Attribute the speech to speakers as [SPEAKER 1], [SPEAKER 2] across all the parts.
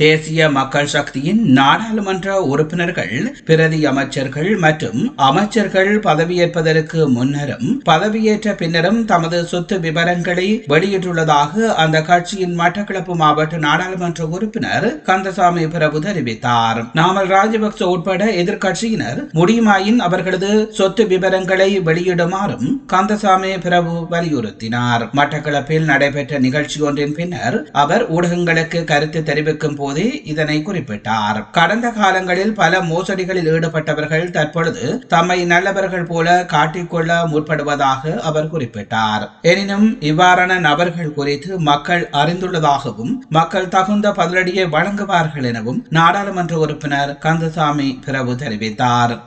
[SPEAKER 1] தேசிய மக்கள் சக்தியின் நாடாளுமன்ற உறுப்பினர்கள் பிரதி அமைச்சர்கள் மற்றும் அமைச்சர்கள் பதவியேற்பதற்கு முன்னரும் பதவியேற்ற பின்னரும் தமது சொத்து விவரங்களை வெளியிட்டுள்ளதாக அந்த கட்சியின் மட்டக்களப்பு மாவட்ட நாடாளுமன்ற உறுப்பினர் கந்தசாமி பிரபு தெரிவித்தார். நாமல் ராஜபக்ச உட்பட எதிர்க்கட்சியினர் முடியுமாயின் அவர்களது சொத்து விவரங்களை வெளியிடுமாறும் கந்தசாமி பிரபு வலியுறுத்தினார். மட்டக்களப்பில் நடைபெற்ற நிகழ்ச்சி ஒன்றின் பின்னர் அவர் ஊடகங்களுக்கு கருத்து தெரிவிக்கும் போது இதனை குறிப்பிட்டார். கடந்த காலங்களில் பல மோசடிகளில் ஈடுபட்டவர்கள் தற்பொழுது தம்மை நல்லவர்கள் போல காட்டிக்கொள்ள முற்படுவதாக அவர் குறிப்பிட்டார். எனினும் இவ்வாறான நபர்கள் குறித்து மக்கள் அறிந்துள்ளதாகவும் மக்கள் தகுந்த பதிலடியை வழங்குவார்கள் எனவும் நாடாளுமன்ற உறுப்பினர் கந்தசாமி பிரபு தெரிவித்தார்.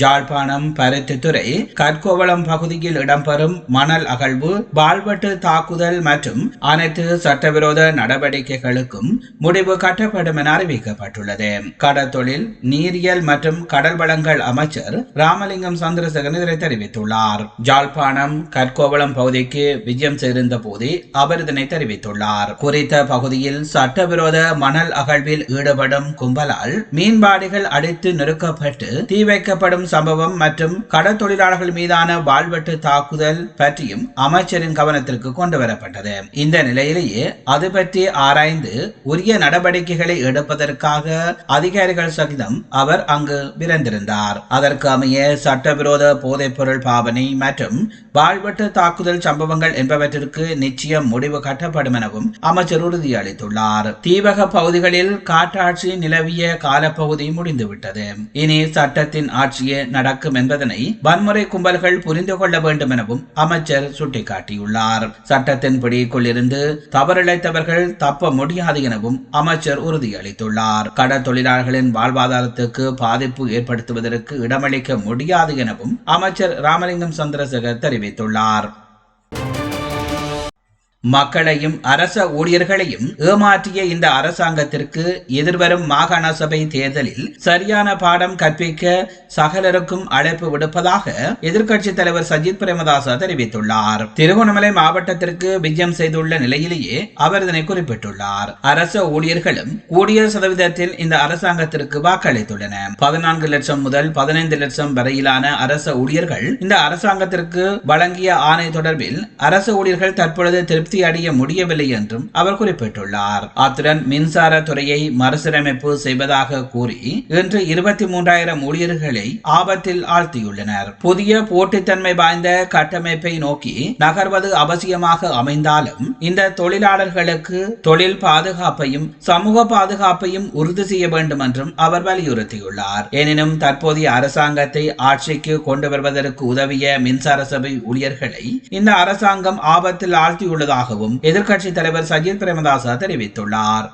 [SPEAKER 1] ஜாழ்ப்பாணம் பருத்தித்துறை கற்கோவளம் பகுதியில் இடம்பெறும் மணல் அகழ்வு பால்வெட்டு தாக்குதல் மற்றும் அனைத்து சட்டவிரோத நடவடிக்கைகளுக்கும் முடிவு கட்டப்படும் என அறிவிக்கப்பட்டுள்ளது. கடற்தொழில் நீரியல் மற்றும் கடல் வளங்கள் அமைச்சர் ராமலிங்கம் சந்திரசேகரன் இதனை தெரிவித்துள்ளார். ஜாழ்ப்பாணம் கற்கோவளம் பகுதிக்கு விஜயம் செய்திருந்த போதே அவர் இதனை தெரிவித்துள்ளார். குறித்த பகுதியில் சட்டவிரோத மணல் அகழ்வில் ஈடுபடும் கும்பலால் மீன்பாடிகள் அடித்து நெருக்கப்பட்டு தீ வைக்கப்படும் ஏற்படும் சம்பவம் மற்றும் கடல் தொழிலாளர்கள் மீதான வாழ்வெட்டு தாக்குதல் பற்றியும் அமைச்சரின் கவனத்திற்கு கொண்டு வரப்பட்டது. இந்த நிலையிலேயே அது பற்றி ஆராய்ந்து உரிய நடவடிக்கைகளை எடுப்பதற்காக அதிகாரிகள் சகிதம் அவர் அங்கு விரைந்திருந்தார். அதற்கு அமைய சட்டவிரோத போதைப்பொருள் பாவனை மற்றும் வாழ்வெட்டு தாக்குதல் சம்பவங்கள் என்பவற்றிற்கு நிச்சயம் முடிவு கட்டப்படும் எனவும் அமைச்சர் உறுதியளித்துள்ளார். தீவக பகுதிகளில் காற்றாட்சி நிலவிய காலப்பகுதி முடிந்துவிட்டது. இனி சட்டத்தின் ஆட்சியை நடக்கும் என்பதனை வன்முறை கும்பல்கள் புரிந்து கொள்ள வேண்டும் எனவும் அமைச்சர் சுட்டிக்காட்டியுள்ளார். சட்டத்தின் பிடிக்குள்ளிருந்து தவறிழைத்தவர்கள் தப்ப முடியாது எனவும் அமைச்சர் உறுதியளித்துள்ளார். கடல் தொழிலாளர்களின் வாழ்வாதாரத்துக்கு பாதிப்பு ஏற்படுத்துவதற்கு இடமளிக்க முடியாது எனவும் அமைச்சர் ராமலிங்கம் சந்திரசேகர் தெரிவித்துள்ளார். மக்களையும் அரச ஊழியர்களையும் ஏமாற்றிய இந்த அரசாங்கத்திற்கு எதிர்வரும் மாகாண சபை தேர்தலில் சரியான பாடம் கற்பிக்க சகலருக்கும் அழைப்பு விடுப்பதாக எதிர்க்கட்சித் தலைவர் சஜித் பிரேமதாச தெரிவித்துள்ளார். திருகோணமலை மாவட்டத்திற்கு விஜயம் செய்துள்ள நிலையிலேயே அவர் இதனை குறிப்பிட்டுள்ளார். அரச ஊழியர்களும் கூடிய சதவீதத்தில் இந்த அரசாங்கத்திற்கு வாக்களித்துள்ளன. பதினான்கு லட்சம் முதல் பதினைந்து லட்சம் வரையிலான அரச ஊழியர்கள் இந்த அரசாங்கத்திற்கு வழங்கிய ஆணை தொடர்பில் அரச ஊழியர்கள் தற்பொழுது திருப்தி திருப்தி அடைய முடியவில்லை என்றும் அவர் குறிப்பிட்டுள்ளார். அத்துடன் மின்சார துறையை மறுசீரமைப்பு செய்வதாக கூறி இன்று இருபத்தி மூன்றாயிரம் ஊழியர்களை ஆபத்தில் ஆழ்த்தியுள்ளனர். புதிய போட்டித்தன்மை வாய்ந்த கட்டமைப்பை நோக்கி நகர்வது அவசியமாக அமைந்தாலும் இந்த தொழிலாளர்களுக்கு தொழில் பாதுகாப்பையும் சமூக பாதுகாப்பையும் உறுதி செய்ய வேண்டும் என்றும் அவர் வலியுறுத்தியுள்ளார். எனினும் தற்போதைய அரசாங்கத்தை ஆட்சிக்கு கொண்டு வருவதற்கு உதவிய மின்சார சபை ஊழியர்களை இந்த அரசாங்கம் ஆபத்தில் ஆழ்த்தியுள்ளதாக உள்ளதாகவும் எதிர்க்கட்சித் தலைவர் சஜித் பிரேமதாச தெரிவித்துள்ளார்.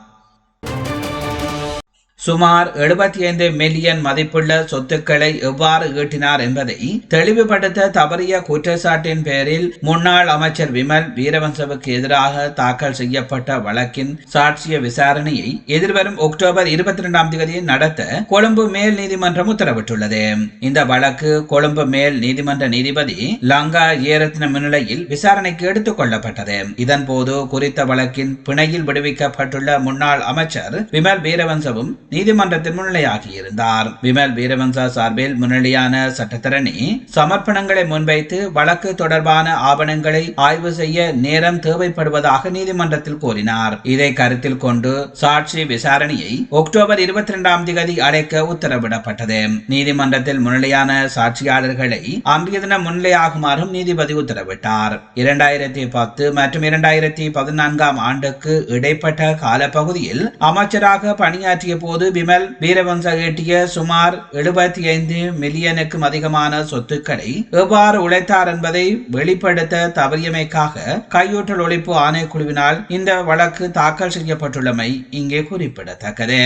[SPEAKER 1] சுமார் எழுபத்தி ஐந்து மில்லியன் மதிப்புள்ள சொத்துக்களை எவ்வாறு ஈட்டினார் என்பதை தெளிவுபடுத்த தவறிய குற்றச்சாட்டின் பேரில் முன்னாள் அமைச்சர் விமல் வீரவன்சவுக்கு எதிராக தாக்கல் செய்யப்பட்ட வழக்கின் சாட்சிய விசாரணையை எதிர்வரும் அக்டோபர் இருபத்தி இரண்டாம் தேதி நடத்த கொழும்பு மேல் நீதிமன்றம் உத்தரவிட்டுள்ளது. இந்த வழக்கு கொழும்பு மேல் நீதிமன்ற நீதிபதி லங்கா ஏரத்ன முன்னிலையில் விசாரணைக்கு எடுத்துக் கொள்ளப்பட்டது. இதன்போது குறித்த வழக்கின் பிணையில் விடுவிக்கப்பட்டுள்ள முன்னாள் அமைச்சர் விமல் வீரவன்சவும் நீதிமன்றத்தில் முன்னிலையாகியிருந்தார் விமல் வீரவன்சா சார்பில் முன்னிலையான சட்டத்தரணி சமர்ப்பணங்களை முன்வைத்து வழக்கு தொடர்பான ஆவணங்களை ஆய்வு செய்ய நேரம் தேவைப்படுவதாக நீதிமன்றத்தில் கூறினார் இதை கருத்தில் கொண்டு சாட்சி விசாரணையை அக்டோபர் இருபத்தி இரண்டாம் தேதி அழைக்க உத்தரவிடப்பட்டது. நீதிமன்றத்தில் முன்னிலையான சாட்சியாளர்களை அன்றைய தினம் முன்னிலையாகுமாறும் நீதிபதி உத்தரவிட்டார். இரண்டாயிரத்தி பத்து மற்றும் இரண்டாயிரத்தி பதினான்காம் ஆண்டுக்கு இடைப்பட்ட காலப்பகுதியில் அமைச்சராக பணியாற்றிய போது போது விமல் வீரவன்ச ஈட்டிய சுமார் எழுபத்தி ஐந்து மில்லியனுக்கும் அதிகமான சொத்துக்களை எவ்வாறு உழைத்தார் என்பதை வெளிப்படுத்த தவறியமைக்காக கையூட்டல் ஒழிப்பு ஆணைக்குழுவினால் இந்த வழக்கு தாக்கல் செய்யப்பட்டுள்ளமை இங்கே குறிப்பிடத்தக்கது.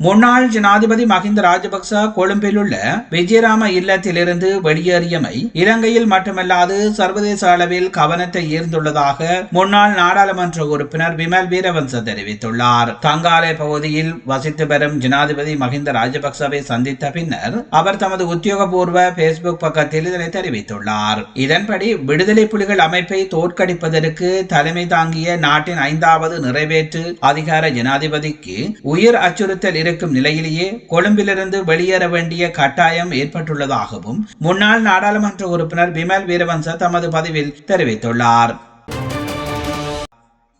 [SPEAKER 1] முன்னாள் ஜனாதிபதி மஹிந்த ராஜபக்ச கொழும்பில் உள்ள விஜயராம இல்லத்திலிருந்து வெளியேறியமை இலங்கையில் மட்டுமல்லாது சர்வதேச அளவில் கவனத்தை ஈர்ந்துள்ளதாக முன்னாள் நாடாளுமன்ற உறுப்பினர் விமல் வீரவன்ச தெரிவித்துள்ளார். தங்காலை பகுதியில் வசித்து வரும் ஜனாதிபதி மஹிந்த ராஜபக்சவை சந்தித்த பின்னர் அவர் தமது உத்தியோகபூர்வ பேஸ்புக் பக்கத்தில் இதனை தெரிவித்துள்ளார். இதன்படி விடுதலை புலிகள் அமைப்பை தோற்கடிப்பதற்கு தலைமை தாங்கிய நாட்டின் ஐந்தாவது நிறைவேற்று அதிகார ஜனாதிபதிக்கு உயிர் அச்சுறுத்தல் கொண்டிருக்கும் நிலையிலேயே கொழும்பிலிருந்து வெளியேற வேண்டிய கட்டாயம் ஏற்பட்டுள்ளதாகவும் முன்னாள் நாடாளுமன்ற உறுப்பினர் விமல் வீரவன்ச தமது பதிவில் தெரிவித்துள்ளார்.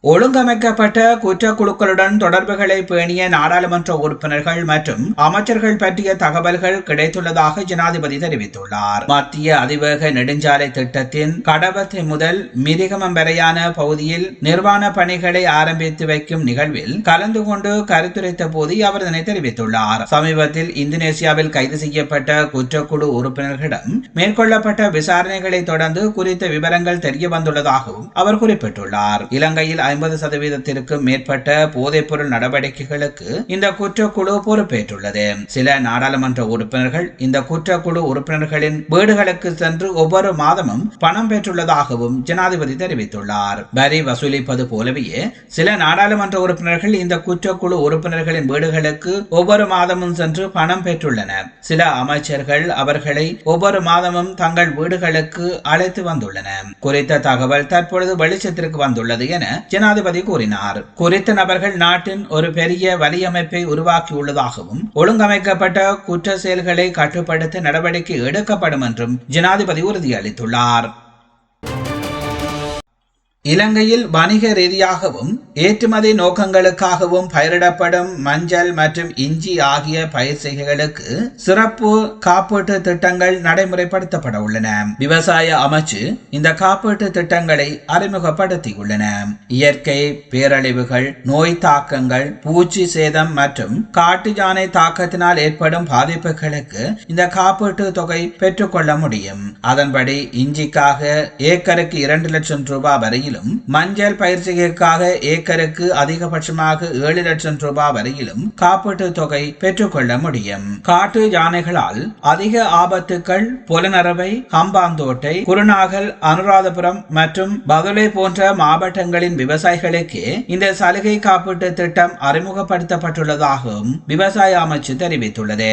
[SPEAKER 1] ஒழுங்கமைக்கப்பட்ட குற்றக்குழுக்களுடன் தொடர்புகளை பேணிய நாடாளுமன்ற உறுப்பினர்கள் மற்றும் அமைச்சர்கள் பற்றிய தகவல்கள் கிடைத்துள்ளதாக ஜனாதிபதி தெரிவித்துள்ளார். மத்திய அதிவேக நெடுஞ்சாலை திட்டத்தின் கடவத்தை முதல் மிரிகமம் வரையான பகுதியில் நிர்வாண பணிகளை ஆரம்பித்து வைக்கும் நிகழ்வில் கலந்து கொண்டு கருத்துரைத்த போது அவர் இதனை தெரிவித்துள்ளார். சமீபத்தில் இந்தோனேசியாவில் கைது செய்யப்பட்ட குற்றக்குழு உறுப்பினர்களிடம் மேற்கொள்ளப்பட்ட விசாரணைகளை தொடர்ந்து குறித்த விவரங்கள் தெரிய வந்துள்ளதாகவும் அவர் குறிப்பிட்டுள்ளார். இலங்கையில் ஐம்பது சதவீதத்திற்கும் மேற்பட்ட போதைப்பொருள் நடவடிக்கைகளுக்கு இந்த குற்றக்குழு பொறுப்பேற்றுள்ளது. சில நாடாளுமன்ற உறுப்பினர்கள் இந்த குற்றக்குழு உறுப்பினர்களின் வீடுகளுக்கு சென்று ஒவ்வொரு மாதமும் பணம் பெற்றுள்ளதாகவும் ஜனாதிபதி தெரிவித்துள்ளார். வரி வசூலிப்பது போலவே சில நாடாளுமன்ற உறுப்பினர்கள் இந்த குற்றக்குழு உறுப்பினர்களின் வீடுகளுக்கு ஒவ்வொரு மாதமும் சென்று பணம் பெற்றுள்ளனர். சில அமைச்சர்கள் அவர்களை ஒவ்வொரு மாதமும் தங்கள் வீடுகளுக்கு அழைத்து வந்துள்ளனர். குறித்த தகவல் தற்பொழுது வெளிச்சத்திற்கு வந்துள்ளது என ஜனாதிபதி கூறினார். குறித்த நபர்கள் நாட்டின் ஒரு பெரிய வலியமைப்பை உருவாக்கியுள்ளதாகவும் ஒழுங்கமைக்கப்பட்ட குற்ற செயல்களை கட்டுப்படுத்த நடவடிக்கை எடுக்கப்படும் என்றும் ஜனாதிபதி உறுதியளித்துள்ளார். இலங்கையில் வணிக ரீதியாகவும் ஏற்றுமதி நோக்கங்களுக்காகவும் பயிரிடப்படும் மஞ்சள் மற்றும் இஞ்சி ஆகிய பயிர் செய்கைகளுக்கு சிறப்பு காப்பீட்டு திட்டங்கள் நடைமுறைப்படுத்தப்பட உள்ளன. விவசாய அமைச்சு இந்த காப்பீட்டு திட்டங்களை அறிமுகப்படுத்தியுள்ளன. இயற்கை பேரழிவுகள் நோய் தாக்கங்கள் பூச்சி சேதம் மற்றும் காட்டு யானை தாக்கத்தினால் ஏற்படும் பாதிப்புகளுக்கு இந்த காப்பீட்டு தொகை பெற்றுக்கொள்ள முடியும். அதன்படி இஞ்சிக்காக ஏக்கருக்கு இரண்டு லட்சம் ரூபாய் வரையிலும் மஞ்சள் பயிற்சிகளுக்காக ஏக்கருக்கு அதிகபட்சமாக ஏழு லட்சம் ரூபாய் வரையிலும் காப்பீட்டு தொகை பெற்றுக்கொள்ள முடியும். காட்டு யானைகளால் அதிக ஆபத்துக்கள் புலனரவை ஹம்பாந்தோட்டை குருநாகல் அனுராதபுரம் மற்றும் பதுளை போன்ற மாவட்டங்களின் விவசாயிகளுக்கு இந்த சலுகை காப்பீட்டு திட்டம் அறிமுகப்படுத்தப்பட்டுள்ளதாகவும் விவசாய அமைச்சு தெரிவித்துள்ளது.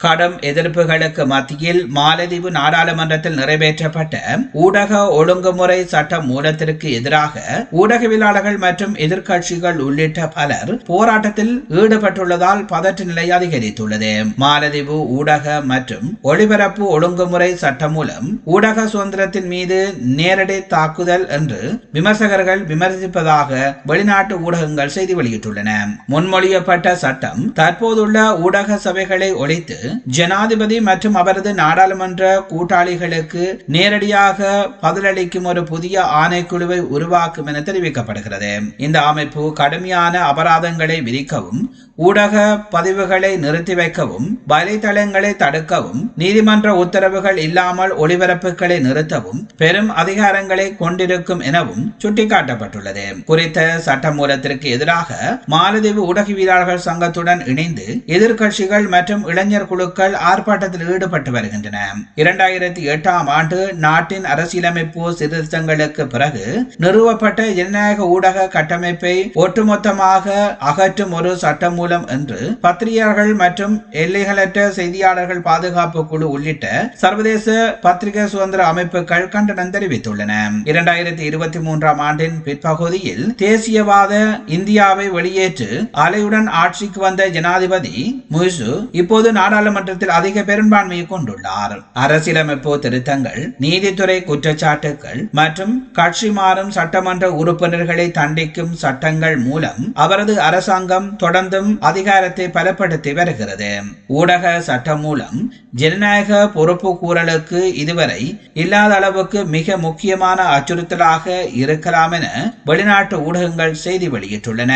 [SPEAKER 1] கடும் எதிர்ப்புகளுக்கு மத்தியில் மாலதீவு நாடாளுமன்றத்தில் நிறைவேற்றப்பட்ட ஊடக ஒழுங்குமுறை சட்ட மூலத்திற்கு எதிராக ஊடகவியலாளர்கள் மற்றும் எதிர்க்கட்சிகள் உள்ளிட்ட பலர் போராட்டத்தில் ஈடுபட்டுள்ளதால் பதற்ற நிலை அதிகரித்துள்ளது. மாலதீவு ஊடக மற்றும் ஒளிபரப்பு ஒழுங்குமுறை சட்டம் மூலம் ஊடக சுதந்திரத்தின் மீது நேரடி தாக்குதல் என்று விமர்சகர்கள் விமர்சிப்பதாக வெளிநாட்டு ஊடகங்கள் செய்தி வெளியிட்டுள்ளன. முன்மொழியப்பட்ட சட்டம் தற்போதுள்ள ஊடக சபைகளை ஒழித்து ஜனாதிபதி மற்றும் அவரது நாடாளுமன்ற கூட்டாளிகளுக்கு நேரடியாக பதிலளிக்கும் ஒரு புதிய ஆணைக்குழுவை உருவாக்கும் என தெரிவிக்கப்படுகிறது. இந்த அமைப்பு கடுமையான அபராதங்களை விதிக்கவும் ஊடக பதிவுகளை நிறுத்தி வைக்கவும் வலைதளங்களை தடுக்கவும் நீதிமன்ற உத்தரவுகள் இல்லாமல் ஒளிபரப்புகளை நிறுத்தவும் பெரும் அதிகாரங்களை கொண்டிருக்கும் எனவும் சுட்டிக்காட்டப்பட்டுள்ளது. குறித்த சட்டமூலத்திற்கு எதிராக மாலதீவு ஊடகவியலாளர்கள் சங்கத்துடன் இணைந்து எதிர்க்கட்சிகள் மற்றும் இளைஞர் குழுக்கள் ஆர்ப்பாட்டத்தில் ஈடுபட்டு வருகின்றன. இரண்டாயிரத்தி எட்டாம் ஆண்டு நாட்டின் அரசியலமைப்பு சீர்திருத்தங்களுக்கு பிறகு நிறுவப்பட்ட ஜனநாயக ஊடக கட்டமைப்பை ஒட்டுமொத்தமாக அகற்றும் ஒரு சட்டம் மூலம் என்று பத்திரிகையாளர்கள் மற்றும் எல்லைகளற்ற செய்தியாளர்கள் பாதுகாப்பு குழு உள்ளிட்ட சர்வதேச பத்திரிகை சுதந்திர அமைப்புகள் கண்டனம் தெரிவித்துள்ளன. இரண்டாயிரத்தி இருபத்தி மூன்றாம் ஆண்டின் பிற்பகுதியில் தேசியவாத இந்தியாவை வெளியேற்று அலையுடன் ஆட்சிக்கு வந்த ஜனாதிபதி முயசு இப்போது நாடாளு நாடாளுமன்றத்தில் அதிக பெரும்பான்மையை கொண்டுள்ளார். அரசியலமைப்பு திருத்தங்கள் நீதித்துறை குற்றச்சாட்டுகள் மற்றும் கட்சி மாறும் சட்டமன்ற உறுப்பினர்களை தண்டிக்கும் சட்டங்கள் மூலம் அவரது அரசாங்கம் தொடர்ந்தும் அதிகாரத்தை பலப்படுத்தி வருகிறது. ஊடக சட்டம் மூலம் ஜனநாயக பொறுப்பு கூறலுக்கு இதுவரை இல்லாத அளவுக்கு மிக முக்கியமான அச்சுறுத்தலாக இருக்கலாம் என வெளிநாட்டு ஊடகங்கள் செய்தி வெளியிட்டுள்ளன.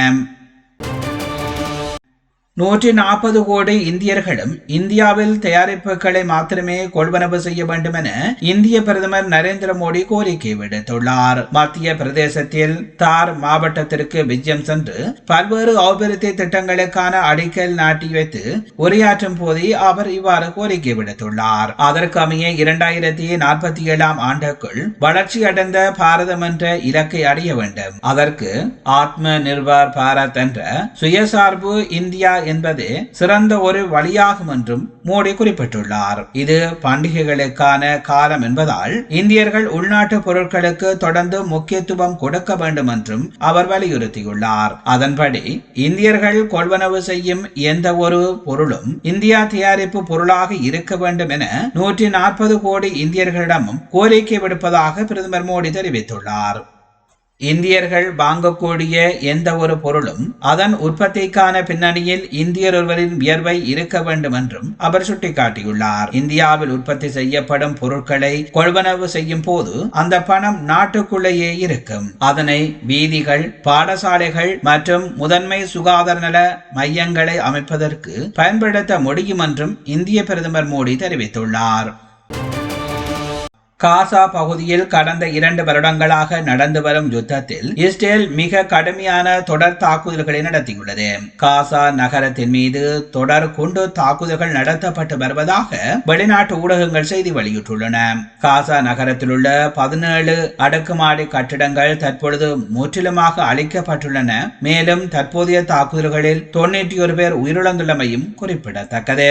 [SPEAKER 1] நூற்றி நாற்பது கோடி இந்தியர்களும் இந்தியாவில் தயாரிப்புகளை மாத்திரமே கொள்வனவு செய்ய வேண்டும் என இந்திய பிரதமர் நரேந்திர மோடி கோரிக்கை விடுத்துள்ளார். மத்திய பிரதேசத்தில் தார் மாவட்டத்திற்கு விஜயம் சென்று பல்வேறு அபிவிருத்தி திட்டங்களுக்கான அடிக்கல் நாட்டி வைத்து உரையாற்றும் போதே அவர் இவ்வாறு கோரிக்கை விடுத்துள்ளார். அதற்கமைய இரண்டாயிரத்தி நாற்பத்தி ஏழாம் ஆண்டுக்குள் வளர்ச்சி அடைந்த பாரதம் என்ற இலக்கை அடைய வேண்டும். அதற்கு ஆத்ம நிர்பார் பாரத் என்ற சுயசார்பு இந்தியா என்பது சிறந்த ஒரு வழியாகும் என்றும் மோடி குறிப்பிட்டுள்ளார். இது பண்டிகைகளுக்கான காலம் என்பதால் இந்தியர்கள் உள்நாட்டு பொருட்களுக்கு தொடர்ந்து முக்கியத்துவம் கொடுக்க வேண்டும் என்றும் அவர் வலியுறுத்தியுள்ளார். அதன்படி இந்தியர்கள் கொள்வனவு செய்யும் எந்த ஒரு பொருளும் இந்தியா தயாரிப்பு பொருளாக இருக்க வேண்டும் என நூற்றி நாற்பது கோடி இந்தியர்களிடமும் கோரிக்கை விடுப்பதாக பிரதமர் மோடி தெரிவித்துள்ளார். இந்தியர்கள் வாங்கக்கூடிய எந்த ஒரு பொருளும் அதன் உற்பத்திக்கான பின்னணியில் இந்தியர் ஒருவரின் வியர்வை இருக்க வேண்டும் என்றும் அவர் சுட்டிக்காட்டியுள்ளார். இந்தியாவில் உற்பத்தி செய்யப்படும் பொருட்களை கொள்வனவு செய்யும் போது அந்த பணம் நாட்டுக்குள்ளேயே இருக்கும். அதனை வீதிகள் பாடசாலைகள் மற்றும் முதன்மை சுகாதார நல மையங்களை அமைப்பதற்கு பயன்படுத்த முடியும் என்றும் இந்திய பிரதமர் மோடி தெரிவித்துள்ளார். காசா பகுதியில் கடந்த இரண்டு வருடங்களாக நடந்து வரும் யுத்தத்தில் இஸ்ரேல் மிக கடுமையான தொடர் தாக்குதல்களை நடத்தியுள்ளது. காசா நகரத்தின் மீது தொடர் குண்டு தாக்குதல்கள் நடத்தப்பட்டு வருவதாக வெளிநாட்டு ஊடகங்கள் செய்தி வெளியிட்டுள்ளன. காசா நகரத்தில் உள்ள பதினேழு அடுக்குமாடி கட்டிடங்கள் தற்பொழுது முற்றிலுமாக அழிக்கப்பட்டுள்ளன. மேலும் தற்போதைய தாக்குதல்களில் தொன்னூற்றி ஒரு பேர் உயிரிழந்துள்ளமையும் குறிப்பிடத்தக்கது.